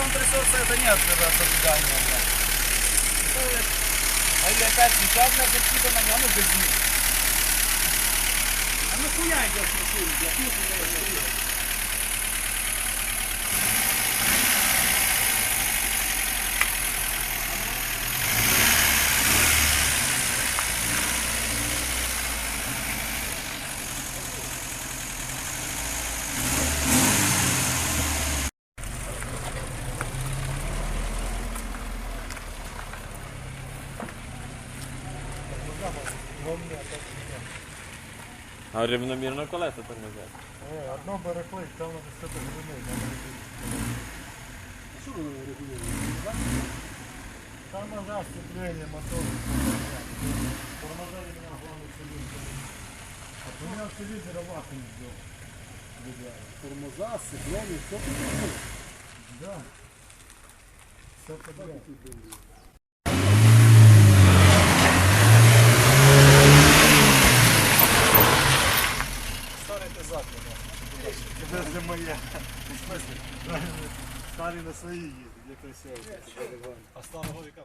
компрессорца это нет рассуждания. А или опять сейчас на закидана, а ну гази. А ну хуя идешь А рівномірно колеса тормозять. Е, Одно барахлить, там надо все Что вы регулируете? Там назад сцепление, мотор. Тормоза у меня главный цилиндр. А у меня цилиндр вакуум сделал. Тормоза, сцепление, все тут Да. Все подряд. Моя. Старый на свои ездит, где красиво. А старого века